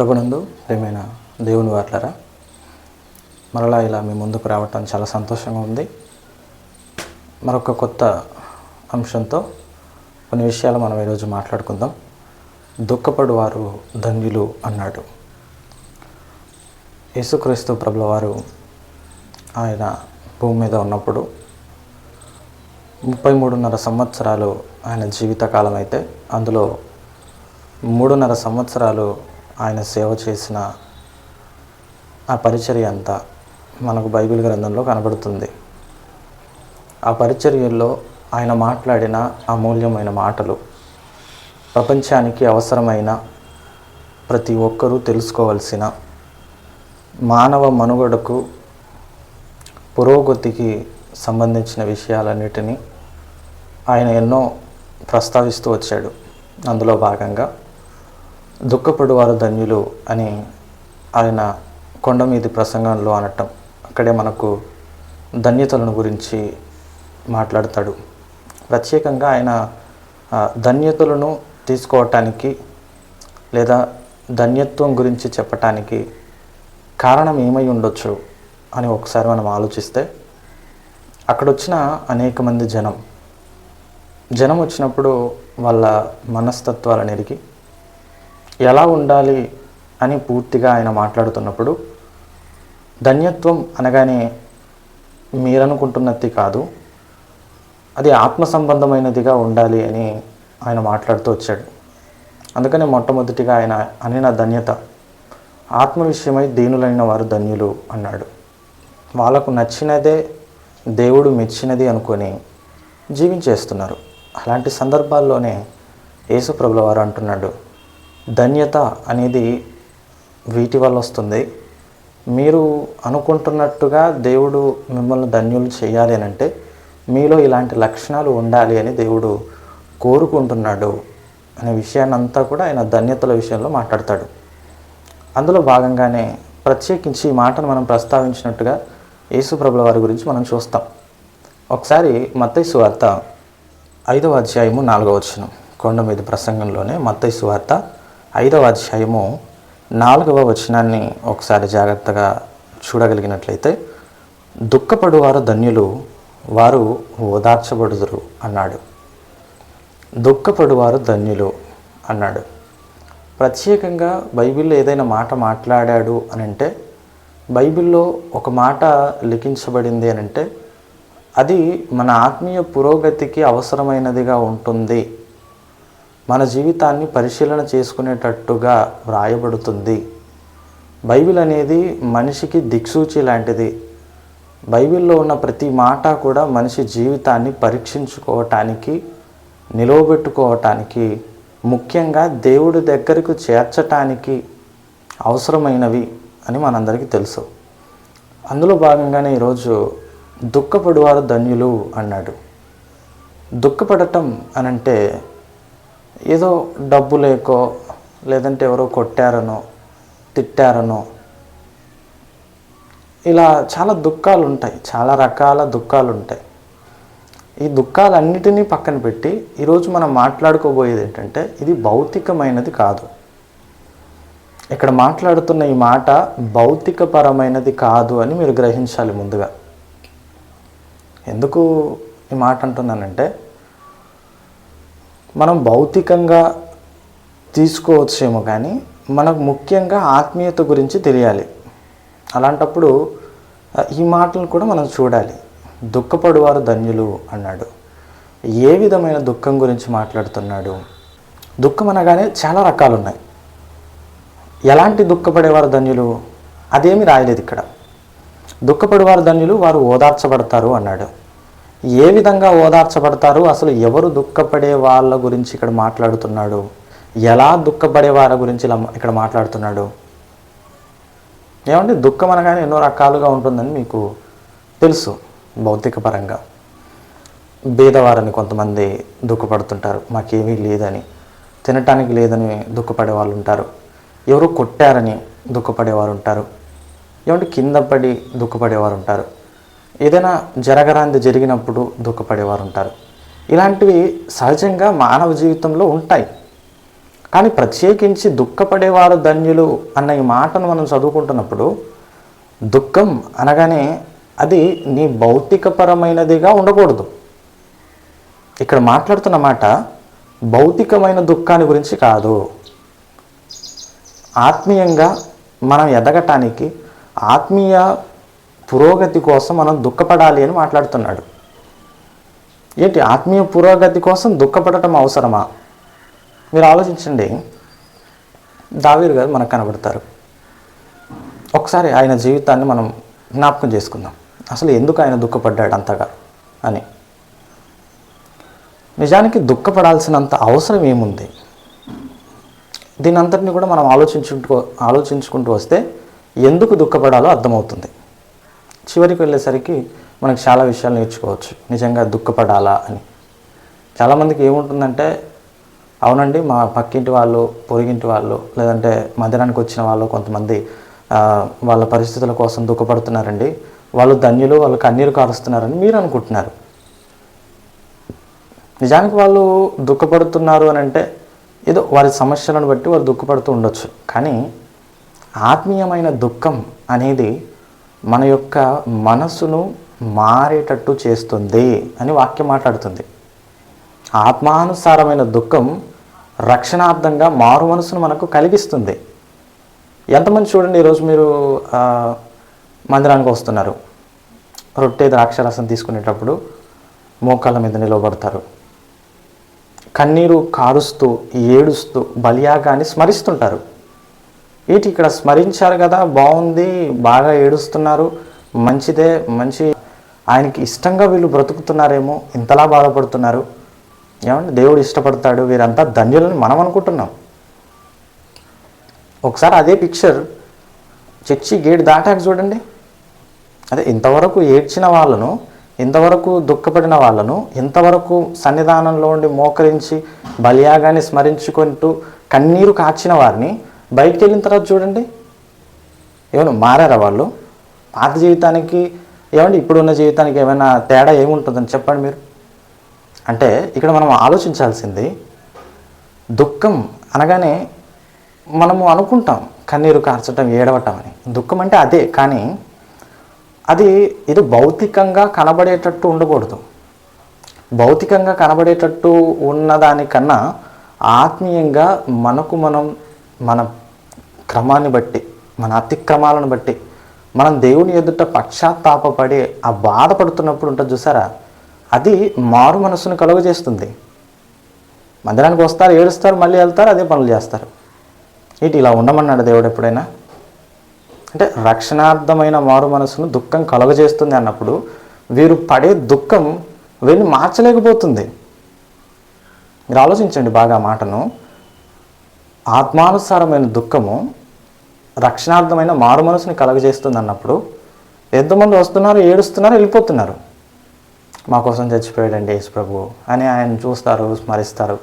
ప్రభునందు ప్రేమైన దేవుని వాట్లరా మరలా ఇలా మీ ముందుకు రావటం చాలా సంతోషంగా ఉంది. మరొక కొత్త అంశంతో కొన్ని విషయాలు మనం ఈరోజు మాట్లాడుకుందాం. దుఃఖపడు వారు ధన్యులు అన్నాడు. యేసుక్రీస్తు ప్రభుల వారు ఆయన భూమి మీద ఉన్నప్పుడు ముప్పై మూడున్నర సంవత్సరాలు ఆయన జీవితకాలం అయితే అందులో మూడున్నర సంవత్సరాలు ఆయన సేవ చేసిన ఆ పరిచర్య అంతా మనకు బైబిల్ గ్రంథంలో కనబడుతుంది. ఆ పరిచర్యల్లో ఆయన మాట్లాడిన అమూల్యమైన మాటలు ప్రపంచానికి అవసరమైన ప్రతి ఒక్కరూ తెలుసుకోవలసిన మానవ మనుగడకు పురోగతికి సంబంధించిన విషయాలన్నిటినీ ఆయన ఎన్నో ప్రస్తావిస్తూ వచ్చాడు. అందులో భాగంగా దుఃఖపడువారు ధన్యులు అని ఆయన కొండ మీది ప్రసంగంలో అనటం. అక్కడే మనకు ధన్యతలను గురించి మాట్లాడతాడు. ప్రత్యేకంగా ఆయన ధన్యతలను తీసుకోవటానికి లేదా ధన్యత్వం గురించి చెప్పటానికి కారణం ఏమై ఉండొచ్చు అని ఒకసారి మనం ఆలోచిస్తే అక్కడ వచ్చిన అనేక మంది జనం. జనం వచ్చినప్పుడు వాళ్ళ మనస్తత్వాలను ఎరిగి ఎలా ఉండాలి అని పూర్తిగా ఆయన మాట్లాడుతున్నప్పుడు ధన్యత్వం అనగానే మీరనుకుంటున్నది కాదు అది ఆత్మ సంబంధమైనదిగా ఉండాలి అని ఆయన మాట్లాడుతూ వచ్చాడు. అందుకనే మొట్టమొదటిగా ఆయన అనిన ధన్యత ఆత్మ విషయమై దీనులైన వారు ధన్యులు అన్నాడు. వాళ్ళకు నచ్చినదే దేవుడు మెచ్చినది అనుకొని జీవించేస్తున్నారు. అలాంటి సందర్భాల్లోనే యేసుప్రభుల వారు అంటున్నాడు ధన్యత అనేది వీటి వల్ల వస్తుంది. మీరు అనుకుంటున్నట్టుగా దేవుడు మిమ్మల్ని ధన్యులు చేయాలి అని అంటే మీలో ఇలాంటి లక్షణాలు ఉండాలి అని దేవుడు కోరుకుంటున్నాడు అనే విషయాన్ని అంతా కూడా ఆయన ధన్యతల విషయంలో మాట్లాడతాడు. అందులో భాగంగానే ప్రత్యేకించి ఈ మాటను మనం ప్రస్తావించినట్టుగా యేసుప్రభుల వారి గురించి మనం చూస్తాం. ఒకసారి మత్తైసు వార్త ఐదవ అధ్యాయము నాలుగవ వచనం కొండ మీద ప్రసంగంలోనే మత్తైసు వార్త ఐదవ అధ్యాయము నాలుగవ వచనాన్ని ఒకసారి జాగ్రత్తగా చూడగలిగినట్లయితే దుఃఖపడువారు ధన్యులు వారు ఓదార్చబడుదురు అన్నాడు. దుఃఖపడువారు ధన్యులు అన్నాడు. ప్రత్యేకంగా బైబిల్లో ఏదైనా మాట మాట్లాడాడు అని అంటే బైబిల్లో ఒక మాట లిఖించబడింది అని అంటే అది మన ఆత్మీయ పురోగతికి అవసరమైనదిగా ఉంటుంది. మన జీవితాన్ని పరిశీలన చేసుకునేటట్టుగా వ్రాయబడుతుంది. బైబిల్ అనేది మనిషికి దిక్సూచి లాంటిది. బైబిల్లో ఉన్న ప్రతి మాట కూడా మనిషి జీవితాన్ని పరీక్షించుకోవటానికి నిలవబెట్టుకోవటానికి ముఖ్యంగా దేవుడి దగ్గరకు చేర్చటానికి అవసరమైనవి అని మనందరికీ తెలుసు. అందులో భాగంగానే ఈరోజు దుఃఖపడువారు ధన్యులు అన్నాడు. దుఃఖపడటం అనంటే ఏదో డబ్బు లేకో లేదంటే ఎవరో కొట్టారనో తిట్టారనో. ఇలా చాలా దుఃఖాలు ఉంటాయి చాలా రకాల దుఃఖాలు ఉంటాయి ఈ దుఃఖాలన్నిటినీ పక్కన పెట్టి ఈరోజు మనం మాట్లాడుకోబోయేది ఏంటంటే ఇది భౌతికమైనది కాదు. ఇక్కడ మాట్లాడుతున్న ఈ మాట భౌతికపరమైనది కాదు అని మీరు గ్రహించాలి ముందుగా. ఎందుకు ఈ మాట అంటున్నానంటే మనం భౌతికంగా తీసుకోవచ్చేమో కానీ మనకు ముఖ్యంగా ఆత్మీయత గురించి తెలియాలి. అలాంటప్పుడు ఈ మాటలను కూడా మనం చూడాలి. దుఃఖపడువారు ధన్యులు అన్నాడు. ఏ విధమైన దుఃఖం గురించి మాట్లాడుతున్నాడు? దుఃఖం అనగానే చాలా రకాలు ఉన్నాయి ఎలాంటి దుఃఖపడేవారు ధన్యులు? అదేమి రాయలేదు ఇక్కడ. దుఃఖపడేవారు ధన్యులు వారు ఓదార్చబడతారు అన్నాడు. ఏ విధంగా ఓదార్చబడతారు? అసలు ఎవరు దుఃఖపడే వాళ్ళ గురించి ఇక్కడ మాట్లాడుతున్నాడు? ఎలా దుఃఖపడే వారి గురించి ఇలా ఇక్కడ మాట్లాడుతున్నాడు? ఏమంటే దుఃఖం అనగానే ఎన్నో రకాలుగా ఉంటుందని మీకు తెలుసు భౌతిక పరంగా బీదవారని కొంతమంది దుఃఖపడుతుంటారు. మాకేమీ లేదని తినటానికి లేదని దుఃఖపడే వాళ్ళు ఉంటారు. ఎవరు కొట్టారని దుఃఖపడేవారు ఉంటారు. ఏమంటే కింద పడి దుఃఖపడేవారు ఉంటారు. ఏదైనా జరగరాంది జరిగినప్పుడు దుఃఖపడేవారు ఉంటారు ఇలాంటివి సహజంగా మానవ జీవితంలో ఉంటాయి. కానీ ప్రత్యేకించి దుఃఖపడేవారు ధన్యులు అన్న ఈ మాటను మనం చదువుకుంటున్నప్పుడు దుఃఖం అనగానే అది నీ భౌతికపరమైనదిగా ఉండకూడదు. ఇక్కడ మాట్లాడుతున్న మాట భౌతికమైన దుఃఖాన్ని గురించి కాదు. ఆత్మీయంగా మనం ఎదగటానికి ఆత్మీయ పురోగతి కోసం మనం దుఃఖపడాలి అని మాట్లాడుతున్నాడు. ఏంటి? ఆత్మీయ పురోగతి కోసం దుఃఖపడటం అవసరమా? మీరు ఆలోచించండి. దావీరు గారు మనకు కనబడతారు. ఒకసారి ఆయన జీవితాన్ని మనం జ్ఞాపకం చేసుకుందాం. అసలు ఎందుకు ఆయన దుఃఖపడ్డాడు అంతగా అని. నిజానికి దుఃఖపడాల్సినంత అవసరం ఏముంది? దీని అంతటిని కూడా మనం ఆలోచించుకుంటూ ఆలోచించుకుంటూ వస్తే ఎందుకు దుఃఖపడాలో అర్థమవుతుంది. చివరికి వెళ్ళేసరికి మనకు చాలా విషయాలు నేర్చుకోవచ్చు. నిజంగా దుఃఖపడాలా అని. చాలామందికి ఏముంటుందంటే అవునండి మా పక్కింటి వాళ్ళు పొరిగింటి వాళ్ళు లేదంటే మధ్యాహ్నానికి వచ్చిన వాళ్ళు కొంతమంది వాళ్ళ పరిస్థితుల కోసం దుఃఖపడుతున్నారండి. వాళ్ళు ధన్యులు వాళ్ళు కన్నీరు కారుస్తున్నారని మీరు అనుకుంటున్నారు. నిజానికి వాళ్ళు దుఃఖపడుతున్నారు అని అంటే ఏదో వారి సమస్యలను బట్టి వారు దుఃఖపడుతూ ఉండొచ్చు. కానీ ఆత్మీయమైన దుఃఖం అనేది మన యొక్క మనసును మారేటట్టు చేస్తుంది అని వాక్యం మాట్లాడుతుంది. ఆత్మానుసారమైన దుఃఖం రక్షణార్థంగా మారు మనసును మనకు కలిగిస్తుంది. ఎంతమంది చూడండి ఈరోజు మీరు మందిరానికి వస్తున్నారు. రొట్టె ద్రాక్షరసం తీసుకునేటప్పుడు మోకాళ్ళ మీద నిలవబడతారు కన్నీరు కారుస్తూ ఏడుస్తూ బలియాగాన్ని స్మరిస్తుంటారు. ఏంటి ఇక్కడ స్మరించారు కదా? బాగుంది బాగా ఏడుస్తున్నారు మంచిదే మంచి ఆయనకి ఇష్టంగా వీళ్ళు బ్రతుకుతున్నారేమో ఇంతలా బాధపడుతున్నారు. ఏమంటే దేవుడు ఇష్టపడతాడు వీరంతా ధన్యులని మనం అనుకుంటున్నాం. ఒకసారి అదే పిక్చర్ చర్చి గేట్ దాటాక చూడండి. అదే ఇంతవరకు ఏడ్చిన వాళ్ళను ఇంతవరకు దుఃఖపడిన వాళ్ళను ఇంతవరకు సన్నిధానంలో ఉండి మోకరించి బలియాగాన్ని స్మరించుకుంటూ కన్నీరు కాచిన వారిని బయటికి వెళ్ళిన తర్వాత చూడండి. ఏమన్నా మారారా వాళ్ళు? పాత జీవితానికి ఏమండి ఇప్పుడున్న జీవితానికి ఏమైనా తేడా ఏముంటుందని చెప్పండి మీరు? అంటే ఇక్కడ మనం ఆలోచించాల్సింది దుఃఖం అనగానే మనము అనుకుంటాం కన్నీరు కార్చటం ఏడవటం అని. దుఃఖం అంటే అదే కానీ అది ఇది భౌతికంగా కనబడేటట్టు ఉండకూడదు. భౌతికంగా కనబడేటట్టు ఉన్నదానికన్నా ఆత్మీయంగా మనకు మనం మన క్రమాన్ని బట్టి మన అతిక్రమాలను బట్టి మనం దేవుని ఎదుట పశ్చాత్తాపపడి ఆ బాధపడుతున్నప్పుడు ఉంటుంది చూసారా? అది మారు మనసును కలుగజేస్తుంది. మందిరానికి వస్తారు ఏడుస్తారు మళ్ళీ వెళ్తారు అదే పనులు చేస్తారు. ఇటు ఇలా ఉండమన్నాడు దేవుడు ఎప్పుడైనా? అంటే రక్షణార్థమైన మారు మనసును దుఃఖం కలుగజేస్తుంది అన్నప్పుడు వీరు పడే దుఃఖం వీరిని మార్చలేకపోతుంది. మీరు ఆలోచించండి బాగా మాటను. ఆత్మానుసారమైన దుఃఖము రక్షణార్థమైన మారు మనసుని కలగజేస్తుంది అన్నప్పుడు ఎంతమంది వస్తున్నారు ఏడుస్తున్నారు వెళ్ళిపోతున్నారు. మా కోసం చచ్చిపోయాడండి యేసు ప్రభు అని ఆయన చూస్తారు స్మరిస్తారు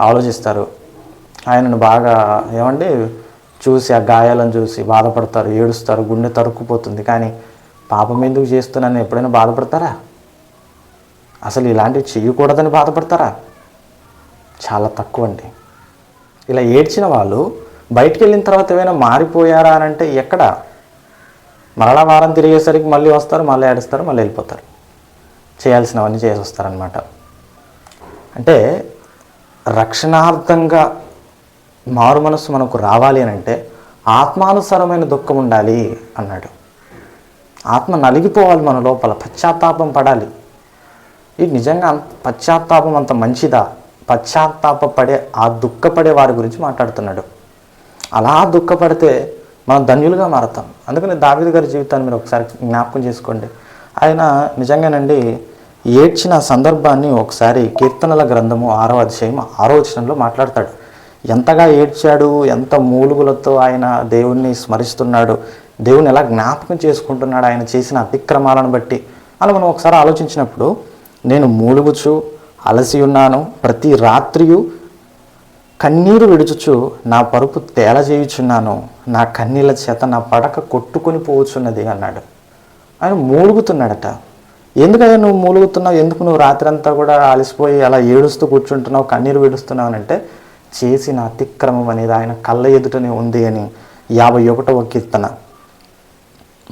ఆలోచిస్తారు. ఆయనను బాగా ఏమండి చూసి ఆ గాయాలను చూసి బాధపడతారు ఏడుస్తారు గుండె తరుక్కుపోతుంది. కానీ పాపం ఎందుకు చేస్తున్నాను? ఎప్పుడైనా బాధపడతారా? అసలు ఇలాంటివి చేయకూడదని బాధపడతారా? చాలా తక్కువ అండి ఇలా ఏడ్చిన వాళ్ళు బయటికి వెళ్ళిన తర్వాత ఏమైనా మారిపోయారా అని అంటే ఎక్కడ? మరలా వారం తిరిగేసరికి మళ్ళీ వస్తారు మళ్ళీ ఏడుస్తారు మళ్ళీ వెళ్ళిపోతారు. చేయాల్సినవన్నీ చేసి వస్తారనమాట అంటే రక్షణార్థంగా మారు మనస్సు మనకు రావాలి అని అంటే ఆత్మానుసారమైన దుఃఖం ఉండాలి అన్నాడు. ఆత్మ నలిగిపోవాలి మన లోపల పశ్చాత్తాపం పడాలి. ఇది నిజంగా అంత పశ్చాత్తాపం అంత మంచిదా? పశ్చాత్తాపపడే ఆ దుఃఖపడే వారి గురించి మాట్లాడుతున్నాడు. అలా దుఃఖపడితే మనం ధన్యులుగా మారతాం. అందుకని దావిద గారి జీవితాన్ని మీరు ఒకసారి జ్ఞాపకం చేసుకోండి. ఆయన నిజంగానండి ఏడ్చిన సందర్భాన్ని ఒకసారి కీర్తనల గ్రంథము ఆరో అధ్యాయం ఆరో వచనంలో మాట్లాడతాడు. ఎంతగా ఏడ్చాడు ఎంత మూలుగులతో ఆయన దేవుణ్ణి స్మరిస్తున్నాడు దేవుని ఎలా జ్ఞాపకం చేసుకుంటున్నాడు ఆయన చేసిన అతిక్రమాలను బట్టి అలా మనం ఒకసారి ఆలోచించినప్పుడు నేను మూలుగుచు అలసి ఉన్నాను ప్రతి రాత్రియు కన్నీరు విడుచుచు నా పరుపు తేలజేయుచున్నాను నా కన్నీళ్ళ చేత నా పడక కొట్టుకొని పోవచ్చున్నది అన్నాడు. ఆయన మూలుగుతున్నాడట. ఎందుకయ్యా నువ్వు మూలుగుతున్నావు? ఎందుకు నువ్వు రాత్రి అంతా కూడా అలసిపోయి అలా ఏడుస్తూ కూర్చుంటున్నావు కన్నీరు విడుస్తున్నావు అంటే చేసిన అతిక్రమం అనేది ఆయన కళ్ళ ఎదుటనే ఉంది అని యాభై ఒకటవ కీర్తన.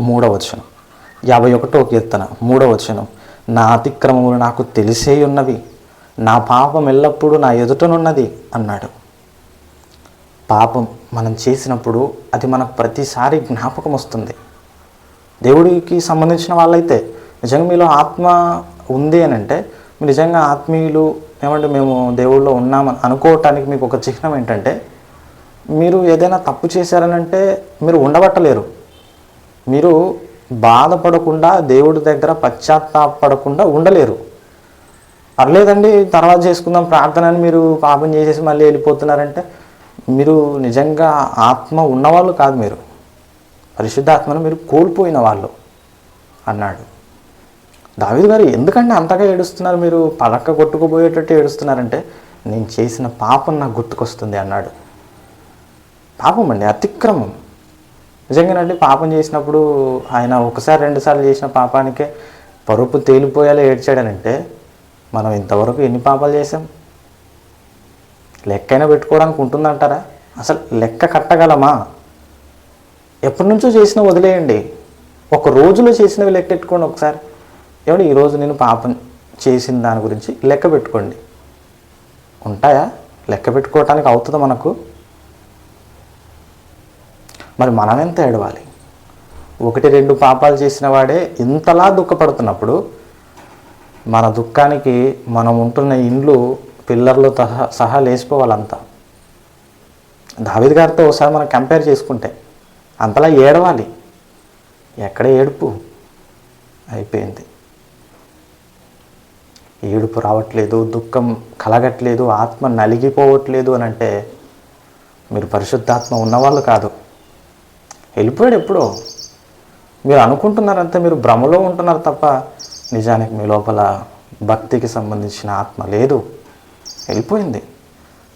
మూడవ వచనం. యాభై ఒకటవ కీర్తన. మూడవ వచనం. నా అతిక్రమములు నాకు తెలిసే ఉన్నవి. నా పాపం ఎల్లప్పుడూ నా ఎదుటనున్నది అన్నాడు. పాపం మనం చేసినప్పుడు అది మనకు ప్రతిసారి జ్ఞాపకం వస్తుంది దేవుడికి సంబంధించిన వాళ్ళైతే నిజంగా మీలో ఆత్మ ఉంది అని అంటే మీరు నిజంగా ఆత్మీయులు ఏమంటే మేము దేవుళ్ళో ఉన్నామని అనుకోవటానికి మీకు ఒక చిహ్నం ఏంటంటే మీరు ఏదైనా తప్పు చేశారనంటే మీరు ఉండబట్టలేరు. మీరు బాధపడకుండా దేవుడి దగ్గర పశ్చాత్తాపడకుండా ఉండలేరు. పర్లేదండి తర్వాత చేసుకుందాం ప్రార్థన అని మీరు పాపం చేసేసి మళ్ళీ వెళ్ళిపోతున్నారంటే మీరు నిజంగా ఆత్మ ఉన్నవాళ్ళు కాదు మీరు. పరిశుద్ధాత్మను మీరు కోల్పోయిన వాళ్ళు అన్నాడు. దావిదు గారు ఎందుకంటే అంతగా ఏడుస్తున్నారు? మీరు పలక్క కొట్టుకుపోయేటట్టు ఏడుస్తున్నారంటే నేను చేసిన పాపం నాకు గుర్తుకొస్తుంది అన్నాడు. పాపం అండి అతిక్రమం. నిజంగానండి పాపం చేసినప్పుడు ఆయన ఒకసారి రెండుసార్లు చేసిన పాపానికే పరుపు తేలిపోయేలా ఏడ్చాడనంటే మనం ఇంతవరకు ఎన్ని పాపాలు చేసాం లెక్కైనా పెట్టుకోవడానికి ఉంటుందంటారా? అసలు లెక్క కట్టగలమా? ఎప్పటి నుంచో చేసిన వదిలేయండి. ఒక రోజులో చేసినవి లెక్క పెట్టుకోండి ఒకసారి. ఏమంటే ఈరోజు నేను పాపం చేసిన దాని గురించి లెక్క పెట్టుకోండి. ఉంటాయా? లెక్క పెట్టుకోవటానికి అవుతుందా మనకు? మరి మనం ఎంత ఏడవాలి? ఒకటి రెండు పాపాలు చేసిన వాడే ఇంతలా దుఃఖపడుతున్నప్పుడు మన దుఃఖానికి మనం ఉంటున్న ఇండ్లు పిల్లర్లు సహా సహా లేచిపోవాలంతా. దావిద్ గారితో ఒకసారి మనం కంపేర్ చేసుకుంటే అంతలా ఏడవాలి. ఎక్కడ ఏడుపు? అయిపోయింది. ఏడుపు రావట్లేదు దుఃఖం కలగట్లేదు ఆత్మ నలిగిపోవట్లేదు అని అంటే మీరు పరిశుద్ధాత్మ ఉన్నవాళ్ళు కాదు. వెళ్ళిపోయాడు ఎప్పుడో. మీరు అనుకుంటున్నారంటే మీరు భ్రమలో ఉంటున్నారు తప్ప నిజానికి మీ లోపల భక్తికి సంబంధించిన ఆత్మ లేదు. వెళ్ళిపోయింది.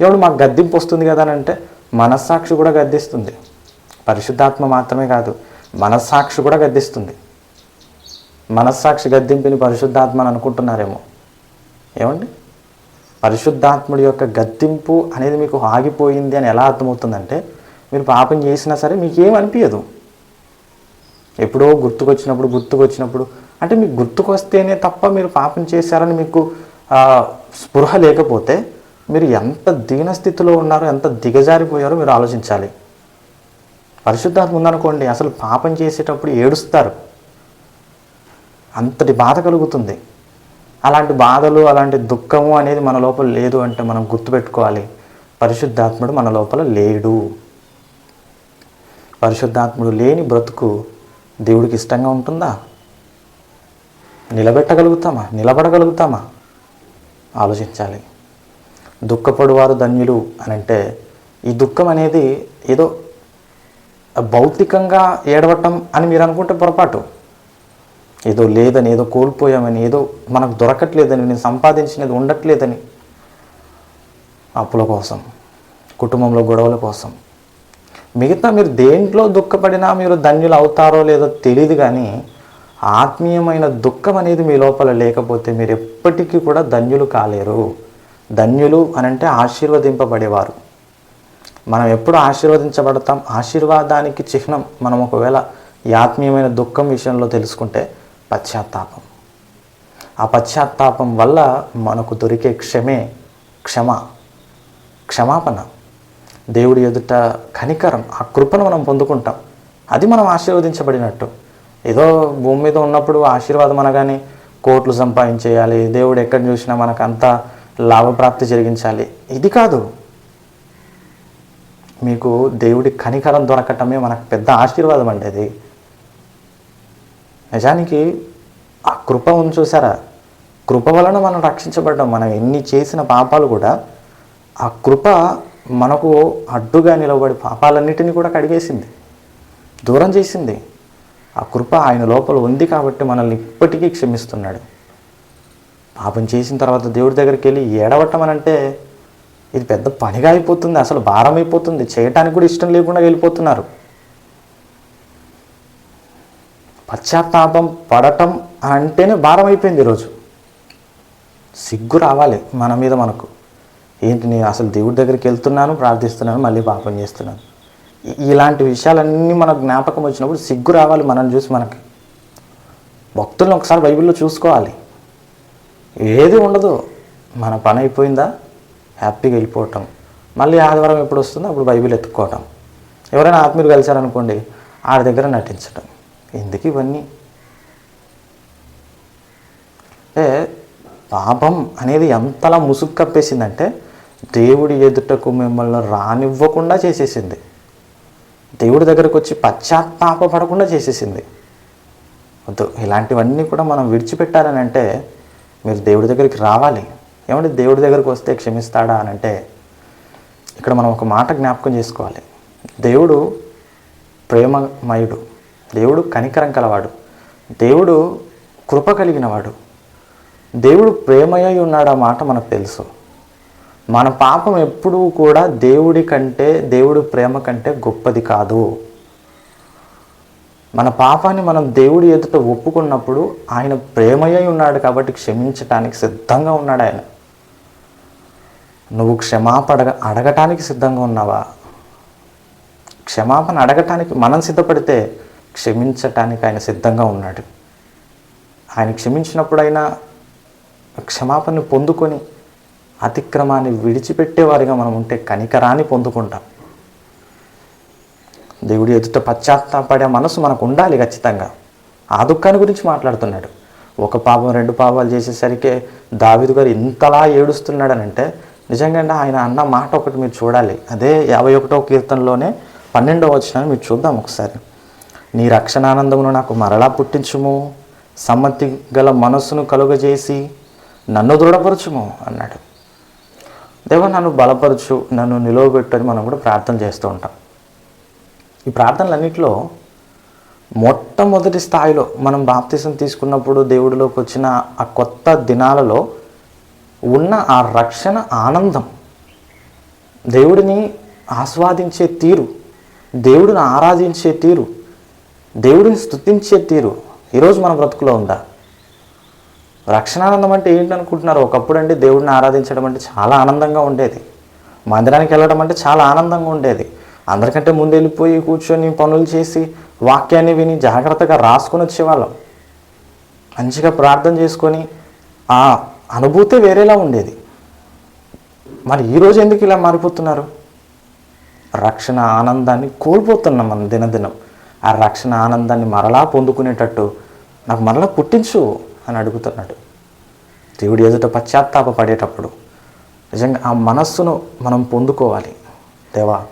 ఎవడు మాకు గద్దింపు వస్తుంది కదా అని అంటే మనస్సాక్షి కూడా గద్దిస్తుంది. పరిశుద్ధాత్మ మాత్రమే కాదు మనస్సాక్షి కూడా గద్దిస్తుంది. మనస్సాక్షి గద్దింపుని పరిశుద్ధాత్మ అని అనుకుంటున్నారేమో. ఏమండి? పరిశుద్ధాత్ముడి యొక్క గద్దింపు అనేది మీకు ఆగిపోయింది అని ఎలా అర్థమవుతుందంటే మీరు పాపం చేసినా సరే మీకు ఏం అనిపించదు ఎప్పుడో గుర్తుకొచ్చినప్పుడు గుర్తుకొచ్చినప్పుడు అంటే మీకు గుర్తుకొస్తేనే తప్ప మీరు పాపం చేశారని మీకు స్పృహ లేకపోతే మీరు ఎంత దీనస్థితిలో ఉన్నారో ఎంత దిగజారిపోయారో మీరు ఆలోచించాలి. పరిశుద్ధాత్మ ఉందనుకోండి అసలు పాపం చేసేటప్పుడు ఏడుస్తారు. అంతటి బాధ కలుగుతుంది. అలాంటి బాధలు అలాంటి దుఃఖము అనేది మన లోపల లేదు అంటే మనం గుర్తుపెట్టుకోవాలి. పరిశుద్ధాత్ముడు మన లోపల లేడు. పరిశుద్ధాత్ముడు లేని బ్రతుకు దేవుడికి ఇష్టంగా ఉంటుందా? నిలబెట్టగలుగుతామా? నిలబడగలుగుతామా? ఆలోచించాలి. దుఃఖపడువారు ధన్యులు అని అంటే ఈ దుఃఖం అనేది ఏదో భౌతికంగా ఏడవటం అని మీరు అనుకుంటే పొరపాటు. ఏదో లేదని ఏదో కోల్పోయామని ఏదో మనకు దొరకట్లేదని నేను సంపాదించినది ఉండట్లేదని. అప్పుల కోసం కుటుంబంలో గొడవల కోసం. మిగతా మీరు దేంట్లో దుఃఖపడినా మీరు ధన్యులు అవుతారో లేదో తెలియదు కానీ ఆత్మీయమైన దుఃఖం అనేది మీ లోపల లేకపోతే మీరు ఎప్పటికీ కూడా ధన్యులు కాలేరు. ధన్యులు అనంటే ఆశీర్వదింపబడేవారు. మనం ఎప్పుడు ఆశీర్వదించబడతాం? ఆశీర్వాదానికి చిహ్నం మనం ఒకవేళ ఈ ఆత్మీయమైన దుఃఖం విషయంలో తెలుసుకుంటే పశ్చాత్తాపం. ఆ పశ్చాత్తాపం వల్ల మనకు దొరికే క్షమే క్షమ క్షమాపణ. దేవుడి ఎదుట కనికరం ఆ కృపను మనం పొందుకుంటాం. అది మనం ఆశీర్వదించబడినట్టు. ఏదో భూమి మీద ఉన్నప్పుడు ఆశీర్వాదం అనగానే కోట్లు సంపాదించేయాలి దేవుడు ఎక్కడ చూసినా మనకు అంతా లాభప్రాప్తి జరిగించాలి. ఇది కాదు. మీకు దేవుడి కనికరం దొరకటమే మనకు పెద్ద ఆశీర్వాదం అండి అది. నిజానికి ఆ కృప ఉంది చూసారా? కృప వలన మనం రక్షించబడ్డాం. మనం ఎన్ని చేసిన పాపాలు కూడా ఆ కృప మనకు అడ్డుగా నిలబడి పాపాలన్నిటినీ కూడా కడిగేసింది దూరం చేసింది. ఆ కృప ఆయన లోపల ఉంది కాబట్టి మనల్ని ఇప్పటికీ క్షమిస్తున్నాడు. పాపం చేసిన తర్వాత దేవుడి దగ్గరికి వెళ్ళి ఏడవటం అని అంటే ఇది పెద్ద పనిగా అయిపోతుంది అసలు భారం అయిపోతుంది చేయటానికి కూడా ఇష్టం లేకుండా వెళ్ళిపోతున్నారు. పశ్చాత్తాపం పడటం అంటేనే భారం అయిపోయింది ఈరోజు. సిగ్గు రావాలి మన మీద మనకు. ఏంటి నేను అసలు దేవుడి దగ్గరికి వెళ్తున్నాను ప్రార్థిస్తున్నాను మళ్ళీ పాపం చేస్తున్నాను. ఇలాంటి విషయాలన్నీ మనకు జ్ఞాపకం వచ్చినప్పుడు సిగ్గు రావాలి మనం చూసి మనకి. భక్తులను ఒకసారి బైబిల్లో చూసుకోవాలి. ఏది ఉండదు. మన పని అయిపోయిందా? హ్యాపీగా వెళ్ళిపోవటం. మళ్ళీ ఆదివారం ఎప్పుడు వస్తుందో అప్పుడు బైబిల్ ఎత్తుక్కోవటం. ఎవరైనా ఆత్మీయులు కలిశారనుకోండి ఆడి దగ్గర నటించటం. ఎందుకు ఇవన్నీ? అంటే పాపం అనేది ఎంతలా ముసుగు కప్పేసిందంటే దేవుడి ఎదుటకు మిమ్మల్ని రానివ్వకుండా చేసేసింది. దేవుడి దగ్గరకు వచ్చి పశ్చాత్తాప పడకుండా చేసేసింది. వద్దు ఇలాంటివన్నీ కూడా మనం విడిచిపెట్టాలని అంటే మీరు దేవుడి దగ్గరికి రావాలి. ఏమంటే దేవుడి దగ్గరికి వస్తే క్షమిస్తాడా అని అంటే ఇక్కడ మనం ఒక మాట జ్ఞాపకం చేసుకోవాలి. దేవుడు ప్రేమమయుడు. దేవుడు కనికరం కలవాడు. దేవుడు కృప కలిగినవాడు. దేవుడు ప్రేమయ్య ఉన్నాడు ఆ మాట మనకు తెలుసు. మన పాపం ఎప్పుడూ కూడా దేవుడి కంటే దేవుడి ప్రేమ కంటే గొప్పది కాదు. మన పాపాన్ని మనం దేవుడి ఎదుట ఒప్పుకున్నప్పుడు ఆయన ప్రేమయ్య ఉన్నాడు కాబట్టి క్షమించటానికి సిద్ధంగా ఉన్నాడు ఆయన. నువ్వు క్షమాపడ అడగటానికి సిద్ధంగా ఉన్నావా? క్షమాపణ అడగటానికి మనం సిద్ధపడితే క్షమించటానికి ఆయన సిద్ధంగా ఉన్నాడు. ఆయన క్షమించినప్పుడైనా క్షమాపణని పొందుకొని అతిక్రమాన్ని విడిచిపెట్టేవారిగా మనం ఉంటే కనికరాన్ని పొందుకుంటాం. దేవుడి ఎదుట పశ్చాత్తాపడే మనసు మనకు ఉండాలి ఖచ్చితంగా. ఆ దుఃఖాన్ని గురించి మాట్లాడుతున్నాడు. ఒక పాపం రెండు పాపాలు చేసేసరికి దావిదు గారు ఇంతలా ఏడుస్తున్నాడనంటే నిజంగా ఆయన అన్న మాట ఒకటి మీరు చూడాలి. అదే యాభై ఒకటో కీర్తనలోనే పన్నెండవ వచ్చిన మీరు చూద్దాం ఒకసారి. నీ రక్షణానందమును నాకు మరలా పుట్టించుము. సమ్మతి గల మనస్సును కలుగజేసి నన్ను దృఢపరచుము అన్నాడు. దేవ నన్ను బలపరచు నన్ను నిలవబెట్టు మనం కూడా ప్రార్థన చేస్తూ ఉంటాం. ఈ ప్రార్థనలన్నింటిలో మొట్టమొదటి స్థాయిలో మనం బాప్తిసం తీసుకున్నప్పుడు దేవుడిలోకి వచ్చిన ఆ కొత్త దినాలలో ఉన్న ఆ రక్షణ ఆనందం దేవుడిని ఆస్వాదించే తీరు దేవుడిని ఆరాధించే తీరు దేవుడిని స్తుతించే తీరు ఈరోజు మన బ్రతుకులో ఉందా? రక్షణానందం అంటే ఏంటనుకుంటున్నారు? ఒకప్పుడు అంటే దేవుడిని ఆరాధించడం అంటే చాలా ఆనందంగా ఉండేది. మందిరానికి వెళ్ళడం అంటే చాలా ఆనందంగా ఉండేది. అందరికంటే ముందు వెళ్ళిపోయి కూర్చొని పనులు చేసి వాక్యాన్ని విని జాగ్రత్తగా రాసుకొని వచ్చేవాళ్ళం. మంచిగా ప్రార్థన చేసుకొని ఆ అనుభూతి వేరేలా ఉండేది. మరి ఈరోజు ఎందుకు ఇలా మారిపోతున్నారు? రక్షణ ఆనందాన్ని కోల్పోతున్నాం మనం దినదినం. ఆ రక్షణ ఆనందాన్ని మరలా పొందుకునేటట్టు నాకు మరలా పుట్టించు. అని అడుగుతున్నాడు. దేవుడి ఎదుట పశ్చాత్తాప పడేటప్పుడు నిజంగా ఆ మనస్సును మనం పొందుకోవాలి. దేవా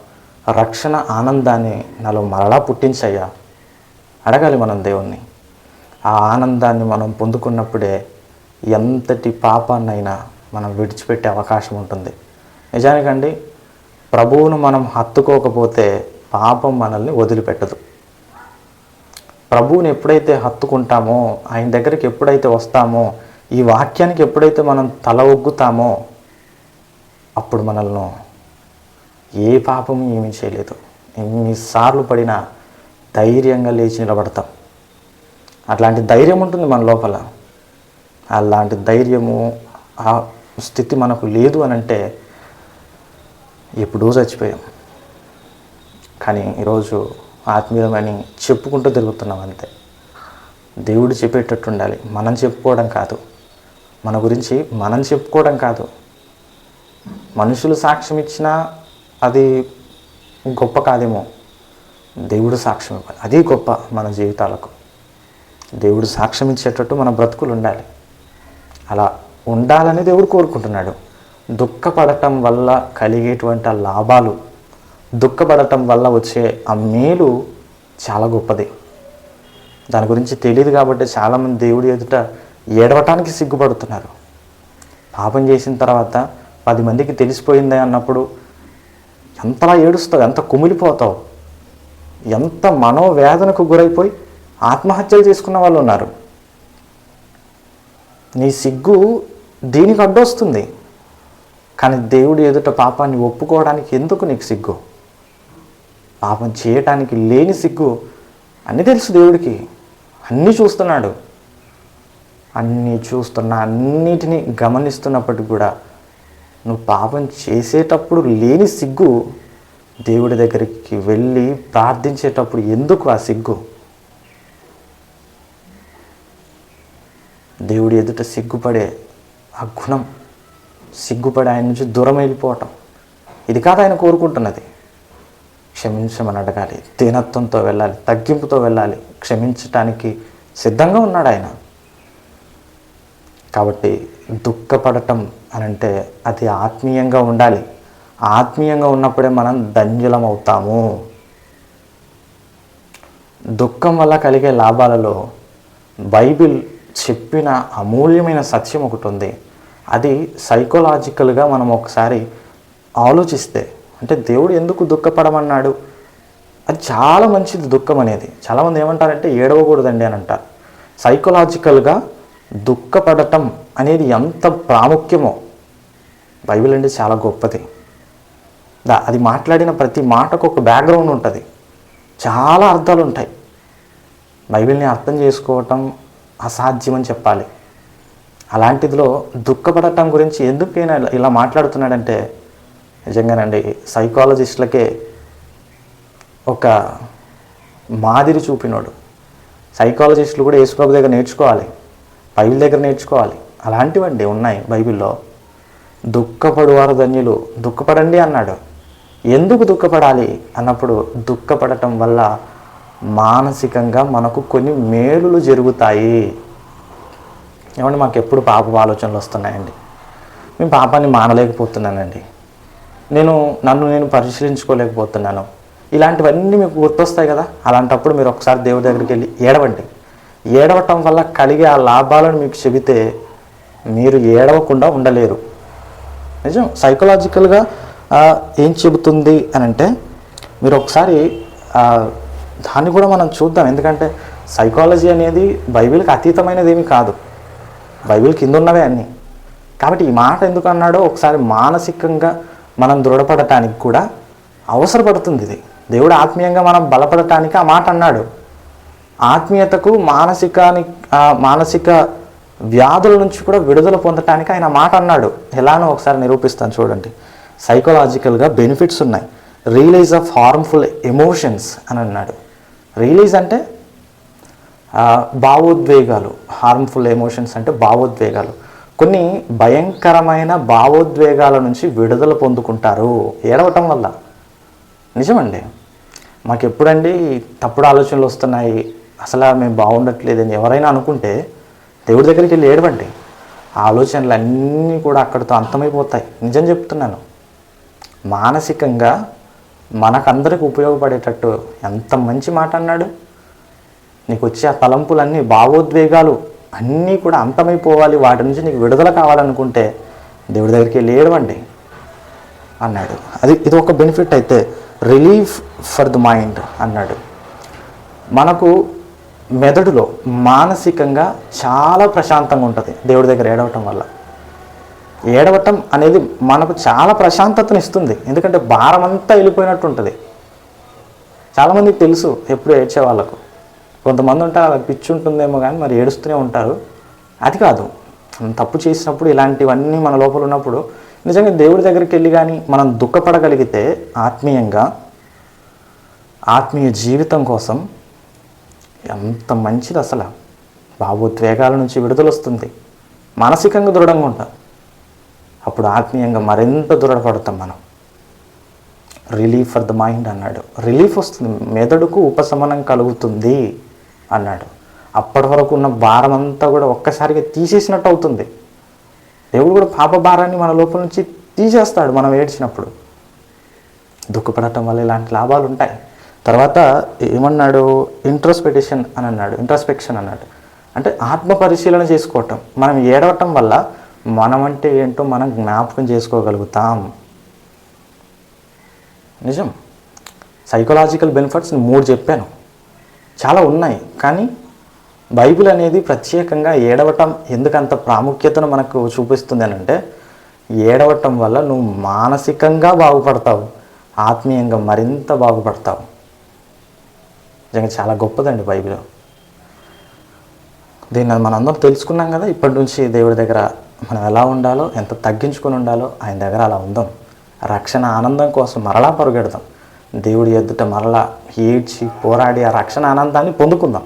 రక్షణ ఆనందాన్ని నాలో మరలా పుట్టించయ్యా. అడగాలి మనం దేవుణ్ణి. ఆ ఆనందాన్ని మనం పొందుకున్నప్పుడే ఎంతటి పాపాన్నైనా మనం విడిచిపెట్టే అవకాశం ఉంటుంది. నిజానికండి ప్రభువును మనం హత్తుకోకపోతే పాపం మనల్ని వదిలిపెట్టదు. ప్రభువుని ఎప్పుడైతే హత్తుకుంటామో ఆయన దగ్గరికి ఎప్పుడైతే వస్తామో ఈ వాక్యానికి ఎప్పుడైతే మనం తల ఒగ్గుతామో అప్పుడు మనల్ని ఏ పాపము ఏమీ చేయలేదు. ఎన్నిసార్లు పడినా ధైర్యంగా లేచి నిలబడతాం. అట్లాంటి ధైర్యం ఉంటుంది మన లోపల. అలాంటి ధైర్యము ఆ స్థితి మనకు లేదు అని అంటే ఎప్పుడూ చచ్చిపోయాం. కానీ ఈరోజు ఆత్మీయమని చెప్పుకుంటూ తిరుగుతున్నాం అంతే. దేవుడు చెప్పేటట్టు ఉండాలి మనం చెప్పుకోవడం కాదు. మన గురించి మనం చెప్పుకోవడం కాదు. మనుషులు సాక్ష్యం ఇచ్చినా అది గొప్ప కాదేమో. దేవుడు సాక్ష్యం ఇవ్వాలి. అది గొప్ప మన జీవితాలకు. దేవుడు సాక్ష్యం ఇచ్చేటట్టు మన బ్రతుకులు ఉండాలి. అలా ఉండాలని దేవుడు కోరుకుంటున్నాడు. దుఃఖపడటం వల్ల కలిగేటువంటి లాభాలు దుఃఖపడటం వల్ల వచ్చే ఆ మేలు చాలా గొప్పది. దాని గురించి తెలియదు కాబట్టి చాలామంది దేవుడి ఎదుట ఏడవటానికి సిగ్గుపడుతున్నారు. పాపం చేసిన తర్వాత పది మందికి తెలిసిపోయిందే అన్నప్పుడు ఎంతలా ఏడుస్తావు ఎంత కుమిలిపోతావు ఎంత మనోవేదనకు గురైపోయి ఆత్మహత్యలు చేసుకున్న వాళ్ళు ఉన్నారు. నీ సిగ్గు దీనికి అడ్డొస్తుంది. కానీ దేవుడు ఎదుట పాపాన్ని ఒప్పుకోవడానికి ఎందుకు నీకు సిగ్గు? పాపం చేయటానికి లేని సిగ్గు అన్నీ తెలుసు దేవుడికి. అన్నీ చూస్తున్నాడు. అన్నీ చూస్తున్న అన్నిటినీ గమనిస్తున్నప్పటికి కూడా నువ్వు పాపం చేసేటప్పుడు లేని సిగ్గు దేవుడి దగ్గరికి వెళ్ళి ప్రార్థించేటప్పుడు ఎందుకు ఆ సిగ్గు? దేవుడి ఎదుట సిగ్గుపడే ఆ గుణం సిగ్గుపడి ఆయన నుంచి దూరం వెళ్ళిపోవటం ఇది కాదు ఆయన కోరుకుంటున్నది. క్షమించమని అడగాలి దీనత్వంతో వెళ్ళాలి తగ్గింపుతో వెళ్ళాలి క్షమించటానికి సిద్ధంగా ఉన్నాడు ఆయన. కాబట్టి దుఃఖపడటం అని అంటే అది ఆత్మీయంగా ఉండాలి. ఆత్మీయంగా ఉన్నప్పుడే మనం ధన్యులం అవుతాము. దుఃఖం వల్ల కలిగే లాభాలలో బైబిల్ చెప్పిన అమూల్యమైన సత్యం ఒకటి ఉంది. అది సైకలాజికల్గా మనం ఒకసారి ఆలోచిస్తే అంటే దేవుడు ఎందుకు దుఃఖపడమన్నాడు? అది చాలా మంచిది దుఃఖం అనేది. చాలామంది ఏమంటారంటే ఏడవకూడదండి అని అంటారు. సైకలాజికల్గా దుఃఖపడటం అనేది ఎంత ప్రాముఖ్యమో. బైబిల్ అంటే చాలా గొప్పది. దా అది మాట్లాడిన ప్రతి మాటకు ఒక బ్యాక్గ్రౌండ్ ఉంటుంది. చాలా అర్థాలు ఉంటాయి. బైబిల్ని అర్థం చేసుకోవటం అసాధ్యమని చెప్పాలి. అలాంటిదిలో దుఃఖపడటం గురించి ఎందుకైనా ఇలా- ఇలా మాట్లాడుతున్నాడంటే నిజంగానండి సైకాలజిస్టులకే ఒక మాదిరి చూపినోడు. సైకాలజిస్టులు కూడా యేసుప్రభు దగ్గర నేర్చుకోవాలి బైబిల్ దగ్గర నేర్చుకోవాలి. అలాంటివండి ఉన్నాయి బైబిల్లో. దుఃఖపడువారు ధన్యులు. దుఃఖపడండి అన్నాడు. ఎందుకు దుఃఖపడాలి అన్నప్పుడు దుఃఖపడటం వల్ల మానసికంగా మనకు కొన్ని మేలులు జరుగుతాయి. ఏమంటే మాకు ఎప్పుడు పాప ఆలోచనలు వస్తున్నాయండి. మేము పాపాన్ని మానలేకపోతున్నానండి. నేను నన్ను నేను పరిశీలించుకోలేకపోతున్నాను. ఇలాంటివన్నీ మీకు గుర్తొస్తాయి కదా? అలాంటప్పుడు మీరు ఒకసారి దేవుడి దగ్గరికి వెళ్ళి ఏడవండి. ఏడవటం వల్ల కలిగే ఆ లాభాలను మీకు చెబితే మీరు ఏడవకుండా ఉండలేరు. నిజం? సైకలాజికల్గా ఏం చెబుతుంది అని అంటే మీరు ఒకసారి దాన్ని కూడా మనం చూద్దాం. ఎందుకంటే సైకాలజీ అనేది బైబిల్కి అతీతమైనది ఏమి కాదు. బైబిల్ కింద ఉన్నవే అన్నీ. కాబట్టి ఈ మాట ఎందుకు అన్నాడో ఒకసారి మానసికంగా మనం దృఢపడటానికి కూడా అవసరపడుతుంది ఇది. దేవుడు ఆత్మీయంగా మనం బలపడటానికి ఆ మాట అన్నాడు. ఆత్మీయతకు మానసికాని మానసిక వ్యాధుల నుంచి కూడా విడుదల పొందటానికి ఆయన మాట అన్నాడు. ఎలానో ఒకసారి నిరూపిస్తాను చూడండి. సైకలాజికల్గా బెనిఫిట్స్ ఉన్నాయి. రిలీజ్ ఆఫ్ హార్మ్ఫుల్ ఎమోషన్స్ అని అన్నాడు. రిలీజ్ అంటే భావోద్వేగాలు. హార్మ్ఫుల్ ఎమోషన్స్ అంటే భావోద్వేగాలు. కొన్ని భయంకరమైన భావోద్వేగాల నుంచి విడుదల పొందుకుంటారు ఏడవటం వల్ల. నిజమండి. మాకు ఎప్పుడండి తప్పుడు ఆలోచనలు వస్తున్నాయి? అసలు మేము బాగుండట్లేదని ఎవరైనా అనుకుంటే దేవుడి దగ్గరికి వెళ్ళి ఏడవండి. ఆ ఆలోచనలు అన్నీ కూడా అక్కడితో అంతమైపోతాయి. నిజం చెప్తున్నాను. మానసికంగా మనకందరికి ఉపయోగపడేటట్టు ఎంత మంచి మాట అన్నాడు. నీకు వచ్చే ఆ తలంపులన్నీ భావోద్వేగాలు. అన్నీ కూడా అంతమైపోవాలి. వాటి నుంచి నీకు విడుదల కావాలనుకుంటే దేవుడి దగ్గరికి వెళ్ళి ఏడవండి అన్నాడు. అది ఇది ఒక బెనిఫిట్ అయితే రిలీఫ్ ఫర్ ది మైండ్ అన్నాడు. మనకు మెదడులో మానసికంగా చాలా ప్రశాంతంగా ఉంటుంది దేవుడి దగ్గర ఏడవటం వల్ల. ఏడవటం అనేది మనకు చాలా ప్రశాంతతను ఇస్తుంది. ఎందుకంటే భారం అంతా వెళ్ళిపోయినట్టు ఉంటుంది. చాలామందికి తెలుసు ఎప్పుడు ఏడ్చే వాళ్ళకు కొంతమంది ఉంటారు అలా పిచ్చి ఉంటుందేమో కానీ మరి ఏడుస్తూనే ఉంటారు. అది కాదు. మనం తప్పు చేసినప్పుడు ఇలాంటివన్నీ మన లోపల ఉన్నప్పుడు నిజంగా దేవుడి దగ్గరికి వెళ్ళి కానీ మనం దుఃఖపడగలిగితే ఆత్మీయంగా ఆత్మీయ జీవితం కోసం ఎంత మంచిది అసలు. భావోద్వేగాల నుంచి విడుదల వస్తుంది మానసికంగా దృఢంగా ఉంటాం. అప్పుడు ఆత్మీయంగా మరింత దృఢపడతాం మనం. రిలీఫ్ ఫర్ ద మైండ్ అన్నాడు. రిలీఫ్ వస్తుంది. మెదడుకు ఉపశమనం కలుగుతుంది. అన్నాడు. అప్పటి వరకు ఉన్న భారం అంతా కూడా ఒక్కసారిగా తీసేసినట్టు అవుతుంది. దేవుడు కూడా పాప భారాన్ని మన లోపల నుంచి తీసేస్తాడు మనం ఏడ్చినప్పుడు. దుఃఖపడటం వల్ల ఇలాంటి లాభాలు ఉంటాయి. తర్వాత ఏమన్నాడు? ఇంట్రోస్పెక్టేషన్ అని అన్నాడు. ఇంట్రోస్పెక్షన్ అన్నాడు. అంటే ఆత్మ పరిశీలన చేసుకోవటం. మనం ఏడవటం వల్ల మనం అంటే ఏంటో మనం జ్ఞాపకం చేసుకోగలుగుతాం. నిజం? సైకలాజికల్ బెనిఫిట్స్ మూడు చెప్పాను. చాలా ఉన్నాయి. కానీ బైబిల్ అనేది ప్రత్యేకంగా ఏడవటం ఎందుకంత ప్రాముఖ్యతను మనకు చూపిస్తుంది అని అంటే ఏడవటం వల్ల నువ్వు మానసికంగా బాగుపడతావు ఆత్మీయంగా మరింత బాగుపడతావు. నిజంగా చాలా గొప్పదండి బైబిల్. దీన్ని మనందరం తెలుసుకున్నాం కదా ఇప్పటి నుంచి దేవుడి దగ్గర మనం ఎలా ఉండాలో ఎంత తగ్గించుకొని ఉండాలో ఆయన దగ్గర అలా ఉందాం. రక్షణ ఆనందం కోసం మరలా పరుగెడదాం. దేవుడి ఎదుట మరలా ఏడ్చి పోరాడి ఆ రక్షణ ఆనందాన్ని పొందుకుందాం.